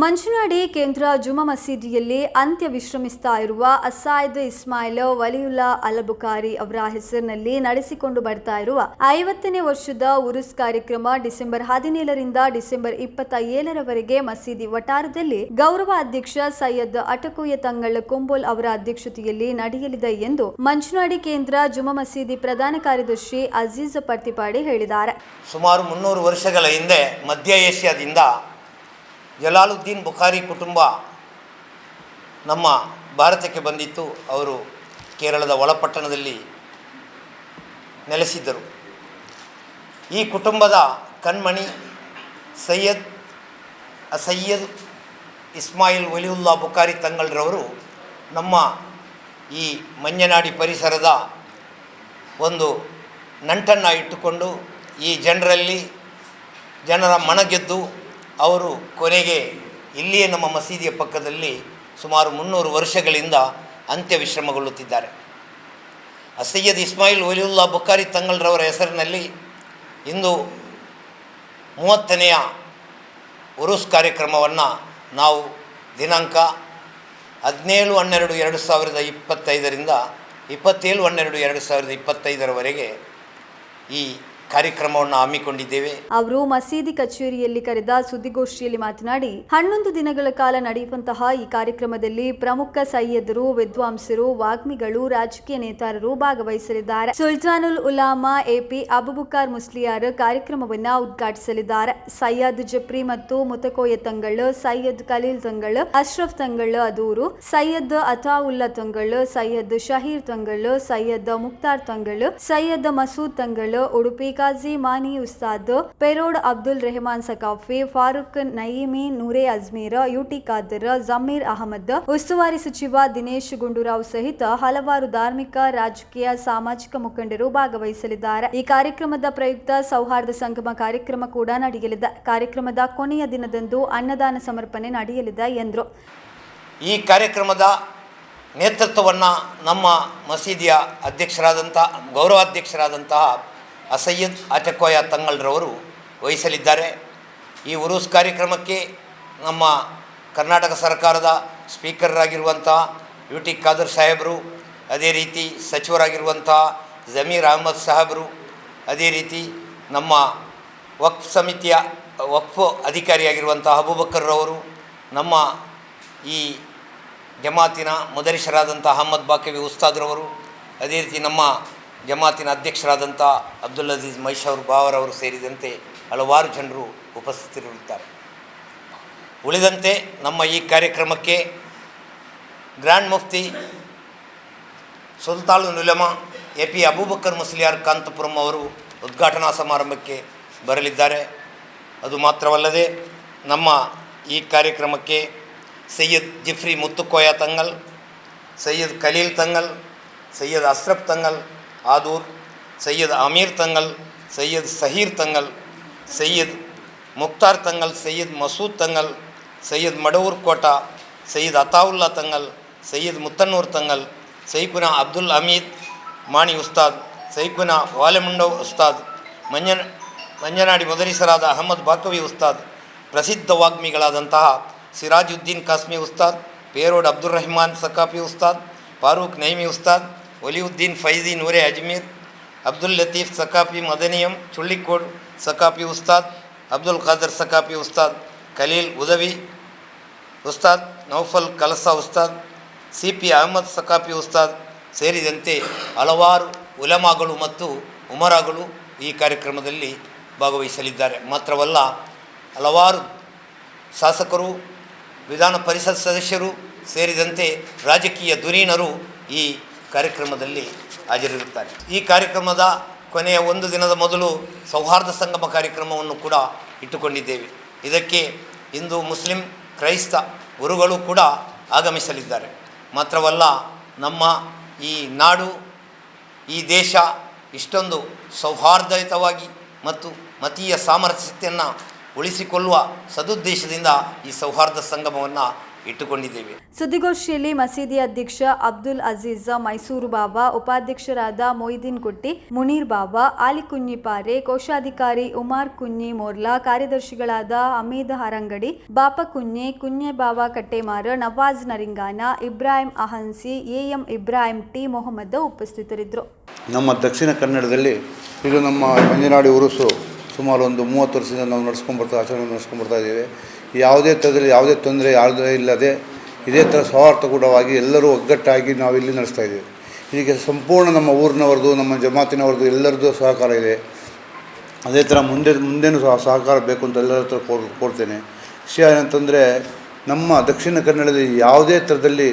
ಮಂಚುನಾಡಿ ಕೇಂದ್ರ ಜುಮಾ ಮಸೀದಿಯಲ್ಲಿ ಅಂತ್ಯ ವಿಶ್ರಮಿಸ್ತಾ ಇರುವ ಅಸಾಯ್ದ್ ಇಸ್ಮಾಯಿಲ್ ವಲಿಯುಲ್ಲಾ ಅಲಬುಕಾರಿ ಅವರ ಹೆಸರಿನಲ್ಲಿ ನಡೆಸಿಕೊಂಡು ಬರ್ತಾ ಇರುವ ಐವತ್ತನೇ ವರ್ಷದ ಉರುಸ್ ಕಾರ್ಯಕ್ರಮ ಡಿಸೆಂಬರ್ ಹದಿನೇಳರಿಂದ ಡಿಸೆಂಬರ್ ಇಪ್ಪತ್ತ ಏಳರವರೆಗೆ ಮಸೀದಿ ವಟಾರದಲ್ಲಿ ಗೌರವ ಅಧ್ಯಕ್ಷ ಸೈಯದ್ ಅಟಕುಯ ತಂಗಳ್ ಕುಂಬೋಲ್ ಅವರ ಅಧ್ಯಕ್ಷತೆಯಲ್ಲಿ ನಡೆಯಲಿದೆ ಎಂದು ಮಂಜುನಾಡಿ ಕೇಂದ್ರ ಜುಮಾ ಮಸೀದಿ ಪ್ರಧಾನ ಕಾರ್ಯದರ್ಶಿ ಅಜೀಜ್ ಪರ್ತಿಪಾಡಿ ಹೇಳಿದ್ದಾರೆ. ಸುಮಾರು ಮುನ್ನೂರು ವರ್ಷಗಳ ಹಿಂದೆ ಮಧ್ಯ ಏಷ್ಯಾದಿಂದ ಜಲಾಲುದ್ದೀನ್ ಬುಖಾರಿ ಕುಟುಂಬ ನಮ್ಮ ಭಾರತಕ್ಕೆ ಬಂದಿತ್ತು. ಅವರು ಕೇರಳದ ಒಳಪಟ್ಟಣದಲ್ಲಿ ನೆಲೆಸಿದ್ದರು. ಈ ಕುಟುಂಬದ ಕಣ್ಮಣಿ ಸೈಯದ್ ಸೈಯದ್ ಇಸ್ಮಾಯಿಲ್ ವಲಿಯುಲ್ಲಾ ಬುಖಾರಿ ತಂಗಳ್ರವರು ನಮ್ಮ ಈ ಮಂಜನಾಡಿ ಪರಿಸರದ ಒಂದು ನಂಟನ್ನು ಇಟ್ಟುಕೊಂಡು ಈ ಜನರಲ್ಲಿ ಜನರ ಮನಗೆದ್ದು ಅವರು ಕೊನೆಗೆ ಇಲ್ಲಿಯೇ ನಮ್ಮ ಮಸೀದಿಯ ಪಕ್ಕದಲ್ಲಿ ಸುಮಾರು ಮುನ್ನೂರು ವರ್ಷಗಳಿಂದ ಅಂತ್ಯ ವಿಶ್ರಮಗೊಳ್ಳುತ್ತಿದ್ದಾರೆ ಸೈಯದ್ ಇಸ್ಮಾಯಿಲ್ ವಲಿಯುಲ್ಲಾ ಬುಖಾರಿ ತಂಗಲ್ರವರ ಹೆಸರಿನಲ್ಲಿ ಇಂದು ಮೂವತ್ತನೆಯ ಉರುಸ್ ಕಾರ್ಯಕ್ರಮವನ್ನು ನಾವು ದಿನಾಂಕ ಹದಿನೇಳು ಹನ್ನೆರಡು ಎರಡು ಸಾವಿರದ ಇಪ್ಪತ್ತೈದರಿಂದ ಇಪ್ಪತ್ತೇಳು ಹನ್ನೆರಡು ಎರಡು ಸಾವಿರದ ಇಪ್ಪತ್ತೈದರವರೆಗೆ ಈ ಕಾರ್ಯಕ್ರಮವನ್ನು ಹಮ್ಮಿಕೊಂಡಿದ್ದೇವೆ. ಅವರು ಮಸೀದಿ ಕಚೇರಿಯಲ್ಲಿ ಕರೆದ ಸುದ್ದಿಗೋಷ್ಠಿಯಲ್ಲಿ ಮಾತನಾಡಿ, ಹನ್ನೊಂದು ದಿನಗಳ ಕಾಲ ನಡೆಯುವಂತಹ ಈ ಕಾರ್ಯಕ್ರಮದಲ್ಲಿ ಪ್ರಮುಖ ಸೈಯದರು, ವಿದ್ವಾಂಸರು, ವಾಗ್ಮಿಗಳು, ರಾಜಕೀಯ ನೇತಾರರು ಭಾಗವಹಿಸಲಿದ್ದಾರೆ. ಸುಲ್ತಾನುಲ್ ಉಲಾಮಾ, ಎಪಿ ಅಬುಬುಕಾರ್ ಮುಸ್ಲಿಯಾರ್ ಕಾರ್ಯಕ್ರಮವನ್ನ ಉದ್ಘಾಟಿಸಲಿದ್ದಾರೆ. ಸೈಯದ್ ಜಪ್ರಿ ಮತ್ತು ಮುತಕೋಯ ತಂಗಳ್ ಸೈಯದ್ ಖಲೀಲ್ ತಂಗಳ್ ಅಶ್ರಫ್ ತಂಗಳ್ ಅದೂರು ಸೈಯದ್ ಅತಾವುಲ್ಲಾ ತಂಗಳ್ ಸೈಯದ್ ಶಹೀರ್ ತಂಗಳ್ ಸೈಯದ್ ಮುಕ್ತಾರ್ ತಂಗಳ್ ಸೈಯದ್ ಮಸೂದ್ ತಂಗಳ್ ಉಡುಪಿ ಕಾಜಿ ಮಾನಿ ಉಸ್ತಾದ್ ಪೆರೋಡ್ ಅಬ್ದುಲ್ ರೆಹಮಾನ್ ಸಕಾಫಿ ಫಾರೂಕ್ ನಯೀಮಿ, ನೂರೆ ಅಜ್ಮೀರ್, ಯುಟಿ ಖಾದರ್, ಜಮೀರ್ ಅಹಮದ್, ಉಸ್ತುವಾರಿ ಸಚಿವ ದಿನೇಶ್ ಗುಂಡೂರಾವ್ ಸಹಿತ ಹಲವಾರು ಧಾರ್ಮಿಕ, ರಾಜಕೀಯ, ಸಾಮಾಜಿಕ ಮುಖಂಡರು ಭಾಗವಹಿಸಲಿದ್ದಾರೆ. ಈ ಕಾರ್ಯಕ್ರಮದ ಪ್ರಯುಕ್ತ ಸೌಹಾರ್ದ ಸಂಗಮ ಕಾರ್ಯಕ್ರಮ ಕೂಡ ನಡೆಯಲಿದೆ. ಕಾರ್ಯಕ್ರಮದ ಕೊನೆಯ ದಿನದಂದು ಅನ್ನದಾನ ಸಮರ್ಪಣೆ ನಡೆಯಲಿದೆ ಎಂದರು. ಈ ಕಾರ್ಯಕ್ರಮದ ನೇತೃತ್ವವನ್ನು ನಮ್ಮ ಮಸೀದಿಯ ಅಧ್ಯಕ್ಷರಾದಂಥ ಗೌರವಾಧ್ಯಕ್ಷರಾದಂತಹ ಅಸಯ್ಯದ್ ಆಟಕೋಯ ತಂಗಳ್ರವರು ವಹಿಸಲಿದ್ದಾರೆ. ಈ ಉರೂಸ್ ಕಾರ್ಯಕ್ರಮಕ್ಕೆ ನಮ್ಮ ಕರ್ನಾಟಕ ಸರ್ಕಾರದ ಸ್ಪೀಕರಾಗಿರುವಂಥ ಯು ಟಿ ಖಾದರ್ ಸಾಹೇಬರು, ಅದೇ ರೀತಿ ಸಚಿವರಾಗಿರುವಂಥ ಜಮೀರ್ ಅಹಮದ್ ಸಾಹೇಬರು, ಅದೇ ರೀತಿ ನಮ್ಮ ವಕ್ಫ್ ಸಮಿತಿಯ ವಕ್ಫ್ ಅಧಿಕಾರಿಯಾಗಿರುವಂಥ ಅಬೂಬಕ್ಕರ್ರವರು ನಮ್ಮ ಈ ಜಮಾತಿನ ಮುದರಿಶರಾದಂಥ ಅಹಮ್ಮದ್ ಬಾಕವಿ ಉಸ್ತಾದ್ರವರು, ಅದೇ ರೀತಿ ನಮ್ಮ ಜಮಾತಿನ ಅಧ್ಯಕ್ಷರಾದಂಥ ಅಬ್ದುಲ್ ಅಜೀಜ್ ಮೈಶೌರ್ ಬಾವರವರು ಸೇರಿದಂತೆ ಹಲವಾರು ಜನರು ಉಪಸ್ಥಿತರಿರುತ್ತಾರೆ. ಉಳಿದಂತೆ ನಮ್ಮ ಈ ಕಾರ್ಯಕ್ರಮಕ್ಕೆ grand Mufti Sultanul Ulama A P Abubakar Musliyar Kanthapuram ಅವರು ಉದ್ಘಾಟನಾ ಸಮಾರಂಭಕ್ಕೆ ಬರಲಿದ್ದಾರೆ. ಅದು ಮಾತ್ರವಲ್ಲದೆ ನಮ್ಮ ಈ ಕಾರ್ಯಕ್ರಮಕ್ಕೆ ಸೈಯದ್ ಜಿಫ್ರಿ ಮುತ್ತುಕೋಯ ತಂಗಲ್, ಸೈಯದ್ ಖಲೀಲ್ ತಂಗಲ್, ಸೈಯದ್ ಅಸ್ರಫ್ ತಂಗಲ್ ಆದೂರ್ ಸೈಯದ್ ಅಮೀರ್ ತಂಗಲ್ ಸೈಯದ್ ಸಹೀರ್ ತಂಗಲ್ ಸೈಯದ್ ಮುಕ್ತಾರ್ ತಂಗಲ್ ಸೈಯದ್ ಮಸೂದ್ ತಂಗಲ್ ಸೈಯದ್ ಮಡವೂರ್ ಕೋಟ ಸೈಯದ್ ಅತಾವುಲ್ಲಾ ತಂಗಲ್ ಸೈಯದ್ ಮುತ್ತನ್ನೂರ್ ತಂಗಲ್ ಸೈಕುನ ಅಬ್ದುಲ್ ಹಮೀದ್ ಮಾಣಿ ಉಸ್ತಾದ್ ಸೈಕುನ ವಾಲೆಮುಂಡವ್ ಉಸ್ತಾದ್ ಮಂಜನ ಮಂಜನಾಡಿ ಮುದರಿಸರಾದ ಅಹಮದ್ ಬಾಕವಿ ಉಸ್ತಾದ್ ಪ್ರಸಿದ್ಧ ವಾಗ್ಮಿಗಳಾದಂತಹ ಸಿರಾಜುದ್ದೀನ್ ಕಾಸ್ಮಿ ಉಸ್ತಾದ್ ಪೇರೋಡ್ ಅಬ್ದುಲ್ ರಹಮಾನ್ ಸಕಾಫಿ ಉಸ್ತಾದ್ ಫಾರೂಕ್ ನೈಮಿ ಉಸ್ತಾದ್ ಒಲಿಯುದ್ದೀನ್ ಫೈಜಿ ನೂರೆ ಅಜ್ಮೀರ್, ಅಬ್ದುಲ್ ಲತೀಫ್ ಸಕಾಫಿ ಮದನಿಯಂ, ಚುಳ್ಳಿಕೋಡ್ ಸಕಾಫಿ ಉಸ್ತಾದ್, ಅಬ್ದುಲ್ ಖಾದರ್ ಸಕಾಫಿ ಉಸ್ತಾದ್, ಖಲೀಲ್ ಉದವಿ ಉಸ್ತಾದ್, ನೌಫಲ್ ಕಲಸಾ ಉಸ್ತಾದ್ ಸಿ ಪಿ ಅಹಮದ್ ಸಕಾಫಿ ಉಸ್ತಾದ್ ಸೇರಿದಂತೆ ಹಲವಾರು ಉಲಮಾಗಳು ಮತ್ತು ಉಮರಾಗಳು ಈ ಕಾರ್ಯಕ್ರಮದಲ್ಲಿ ಭಾಗವಹಿಸಲಿದ್ದಾರೆ. ಮಾತ್ರವಲ್ಲ, ಹಲವಾರು ಶಾಸಕರು, ವಿಧಾನ ಪರಿಷತ್ ಸದಸ್ಯರು ಸೇರಿದಂತೆ ರಾಜಕೀಯ ಧುರೀಣರು ಈ ಕಾರ್ಯಕ್ರಮದಲ್ಲಿ ಹಾಜರಿರುತ್ತಾರೆ. ಈ ಕಾರ್ಯಕ್ರಮದ ಕೊನೆಯ ಒಂದು ದಿನದ ಮೊದಲು ಸೌಹಾರ್ದ ಸಂಗಮ ಕಾರ್ಯಕ್ರಮವನ್ನು ಕೂಡ ಇಟ್ಟುಕೊಂಡಿದ್ದೇವೆ. ಇದಕ್ಕೆ ಇಂದು ಮುಸ್ಲಿಂ, ಕ್ರೈಸ್ತ ಗುರುಗಳು ಕೂಡ ಆಗಮಿಸಲಿದ್ದಾರೆ. ಮಾತ್ರವಲ್ಲ, ನಮ್ಮ ಈ ನಾಡು, ಈ ದೇಶ ಇಷ್ಟೊಂದು ಸೌಹಾರ್ದಯುತವಾಗಿ ಮತ್ತು ಮತೀಯ ಸಾಮರಸ್ಯತೆಯನ್ನು ಉಳಿಸಿಕೊಳ್ಳುವ ಸದುದ್ದೇಶದಿಂದ ಈ ಸೌಹಾರ್ದ ಸಂಗಮವನ್ನು ಇಟ್ಟುಕೊಂಡಿದ್ದೇವೆ. ಸುದ್ದಿಗೋಷ್ಠಿಯಲ್ಲಿ ಮಸೀದಿ ಅಧ್ಯಕ್ಷ ಅಬ್ದುಲ್ ಅಜೀಜ ಮೈಸೂರು ಬಾಬಾ ಉಪಾಧ್ಯಕ್ಷರಾದ ಮೊಯ್ದೀನ್ ಕುಟ್ಟಿ ಮುನೀರ್ ಬಾಬಾ ಆಲಿ ಕುನ್ನಿಪಾರೆ ಕೋಶಾಧಿಕಾರಿ ಉಮಾರ್ ಕುನ್ನಿ ಮೋರ್ಲಾ ಕಾರ್ಯದರ್ಶಿಗಳಾದ ಅಮೀದ್ ಹರಂಗಡಿ ಬಾಪ ಕುನ್ನಿ ಕುನ್ಯೆ ಬಾಬಾ ಕಟ್ಟೇಮಾರ ನವಾಜ್ ನರಿಂಗಾನ ಇಬ್ರಾಹಿಂ ಅಹನ್ಸಿ ಎಎಂ ಇಬ್ರಾಹಿಂ ಟಿ ಮೊಹಮ್ಮದ್ ಉಪಸ್ಥಿತರಿದ್ದರು. ನಮ್ಮ ದಕ್ಷಿಣ ಕನ್ನಡದಲ್ಲಿ ಈಗ ನಮ್ಮ ಅಂಜನಾಡಿ ಉರುಸು ಸುಮಾರು ಒಂದು ಮೂವತ್ತು ವರ್ಷದಿಂದ ನಾವು ನಡೆಸ್ಕೊಂಡ್ಬರ್ತಾ ಆಚರಣೆ ನಡೆಸ್ಕೊಂಡ್ಬರ್ತಾ ಇದ್ದೇವೆ. ಯಾವುದೇ ಥರದಲ್ಲಿ ಯಾವುದೇ ತೊಂದರೆ ಯಾವುದೇ ಇಲ್ಲದೆ ಇದೇ ಥರ ಸೌಹಾರ್ದಕೂಟವಾಗಿ ಎಲ್ಲರೂ ಒಗ್ಗಟ್ಟಾಗಿ ನಾವು ಇಲ್ಲಿ ನಡೆಸ್ತಾ ಇದ್ದೀವಿ. ಇದಕ್ಕೆ ಸಂಪೂರ್ಣ ನಮ್ಮ ಊರಿನವ್ರದ್ದು, ನಮ್ಮ ಜಮಾತಿನವ್ರದ್ದು ಎಲ್ಲರದ್ದು ಸಹಕಾರ ಇದೆ. ಅದೇ ಥರ ಮುಂದೆ, ಮುಂದೆನೂ ಸಹ ಸಹಕಾರ ಬೇಕು ಅಂತ ಎಲ್ಲರ ಹತ್ರ ಕೋರ್, ಕೋರ್ತೇನೆ. ವಿಷಯ ಏನಂತಂದರೆ, ನಮ್ಮ ದಕ್ಷಿಣ ಕನ್ನಡದಲ್ಲಿ ಯಾವುದೇ ಥರದಲ್ಲಿ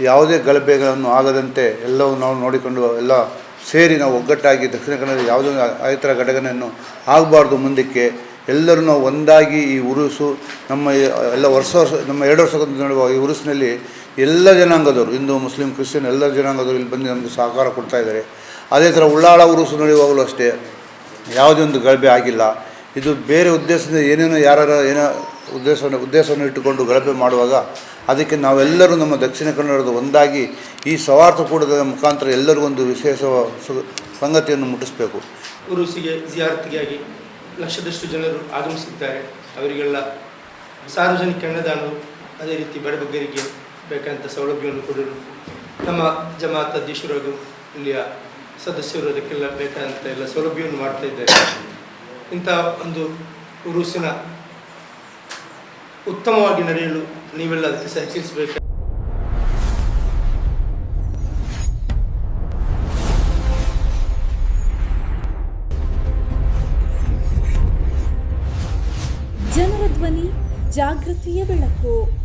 ಯಾವುದೇ ಗಲಭೆಗಳನ್ನು ಆಗದಂತೆ ಎಲ್ಲವೂ ನಾವು ನೋಡಿಕೊಂಡು ಎಲ್ಲ ಸೇರಿ ನಾವು ಒಗ್ಗಟ್ಟಾಗಿ ದಕ್ಷಿಣ ಕನ್ನಡದಲ್ಲಿ ಯಾವುದೇ ಆ ಥರ ಘಟನೆಯನ್ನು ಆಗಬಾರ್ದು ಮುಂದಕ್ಕೆ. ಎಲ್ಲರೂ ನಾವು ಒಂದಾಗಿ ಈ ಉರುಸು ನಮ್ಮ ಎಲ್ಲ ವರ್ಷ ವರ್ಷ, ನಮ್ಮ ಎರಡು ವರ್ಷಕ್ಕೊಂದು ನಡೆಯುವ ಈ ಉರುಸಿನಲ್ಲಿ ಎಲ್ಲ ಜನಾಂಗದವರು, ಹಿಂದೂ, ಮುಸ್ಲಿಂ, ಕ್ರಿಶ್ಚಿಯನ್ ಎಲ್ಲ ಜನಾಂಗದವರು ಇಲ್ಲಿ ಬಂದು ನಮಗೆ ಸಹಕಾರ ಕೊಡ್ತಾ ಇದ್ದಾರೆ. ಅದೇ ಥರ ಉಳ್ಳಾಳ ಉರುಸು ನಡೆಯುವಾಗಲೂ ಅಷ್ಟೇ, ಯಾವುದೇ ಒಂದು ಗಲಭೆ ಆಗಿಲ್ಲ. ಇದು ಬೇರೆ ಉದ್ದೇಶದಿಂದ ಏನೇನೋ ಯಾರು ಏನೋ ಉದ್ದೇಶವನ್ನು ಉದ್ದೇಶವನ್ನು ಇಟ್ಟುಕೊಂಡು ಗಲಭೆ ಮಾಡುವಾಗ ಅದಕ್ಕೆ ನಾವೆಲ್ಲರೂ ನಮ್ಮ ದಕ್ಷಿಣ ಕನ್ನಡದ ಒಂದಾಗಿ ಈ ಸವಾರ್ಥ ಕೂಡದ ಮುಖಾಂತರ ಎಲ್ಲರಿಗೂ ಒಂದು ವಿಶೇಷ ಸಂಗತಿಯನ್ನು ಮುಟ್ಟಿಸಬೇಕು. ಉರುಸಿಗೆ, ಜಿಯಾರತಿಗಾಗಿ. ಲಕ್ಷದಷ್ಟು ಜನರು ಆಗಮಿಸಿದ್ದಾರೆ. ಅವರಿಗೆಲ್ಲ ಸಾರ್ವಜನಿಕ ಅನ್ನದಾನವು ಅದೇ ರೀತಿ ಬಡಬಗ್ಗರಿಗೆ ಬೇಕಾದಂಥ ಸೌಲಭ್ಯವನ್ನು ಕೊಡಲು ನಮ್ಮ ಜಮಾತ್ ಅಧ್ಯಕ್ಷರು ಇಲ್ಲಿಯ ಸದಸ್ಯರು ಅದಕ್ಕೆಲ್ಲ ಬೇಕಾದಂಥ ಎಲ್ಲ ಸೌಲಭ್ಯವನ್ನು ಮಾಡ್ತಾ ಇದ್ದಾರೆ. ಇಂಥ ಒಂದು ಉರುಸಿನ ಉತ್ತಮವಾಗಿ ನಡೆಯಲು ನೀವೆಲ್ಲ ಅದಕ್ಕೆ ಸಹಕರಿಸಬೇಕು. சிறிய விளக்கோ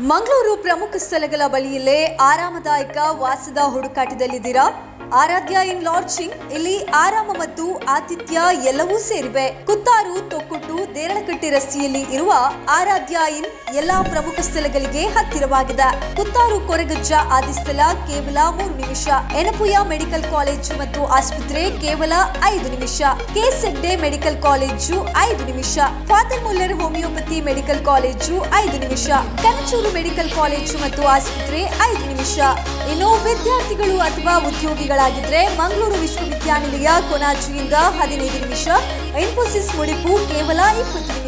ಮಂಗಳೂರು ಪ್ರಮುಖ ಸ್ಥಳಗಳ ಬಳಿಯಲ್ಲೇ ಆರಾಮದಾಯಕ ವಾಸದ ಹುಡುಕಾಟದಲ್ಲಿದ್ದೀರಾ? ಆರಾಧ್ಯ ಇನ್ ಲಾಡ್ಜಿಂಗ್, ಇಲ್ಲಿ ಆರಾಮ ಮತ್ತು ಆತಿಥ್ಯ ಎಲ್ಲವೂ ಸೇರಿವೆ. ಕುತ್ತಾರು, ತೊಕ್ಕೊಟ್ಟು ದೇರಳಕಟ್ಟೆ ರಸ್ತೆಯಲ್ಲಿ ಇರುವ ಆರಾಧ್ಯ ಇನ್ ಎಲ್ಲಾ ಪ್ರಮುಖ ಸ್ಥಳಗಳಿಗೆ ಹತ್ತಿರವಾಗಿದೆ. ಕುತ್ತಾರು ಕೊರಗಜ್ಜ ಆದಿ ಸ್ಥಳ ಕೇವಲ ಮೂರು ನಿಮಿಷ. ಎನಪುಯ ಮೆಡಿಕಲ್ ಕಾಲೇಜು ಮತ್ತು ಆಸ್ಪತ್ರೆ ಕೇವಲ ಐದು ನಿಮಿಷ. ಕೆ ಸೆಡ್ಡೆ ಮೆಡಿಕಲ್ ಕಾಲೇಜು ಐದು ನಿಮಿಷ. Father Muller homeopathy medical college ಐದು ನಿಮಿಷ. ಕನಚೂರು ಮೆಡಿಕಲ್ ಕಾಲೇಜು ಮತ್ತು ಆಸ್ಪತ್ರೆ ಐದು ನಿಮಿಷ. ಇನ್ನು ವಿದ್ಯಾರ್ಥಿಗಳು ಅಥವಾ ಉದ್ಯೋಗಿಗಳಾಗಿದ್ರೆ ಮಂಗಳೂರು ವಿಶ್ವವಿದ್ಯಾನಿಲಯ ಕೊನಾಜಿಯಿಂದ ಹದಿನೈದು ನಿಮಿಷ. ಇನ್ಫೋಸಿಸ್ ಮುಡಿಪು ಕೇವಲ ಇಪ್ಪತ್ತು ನಿಮಿಷ.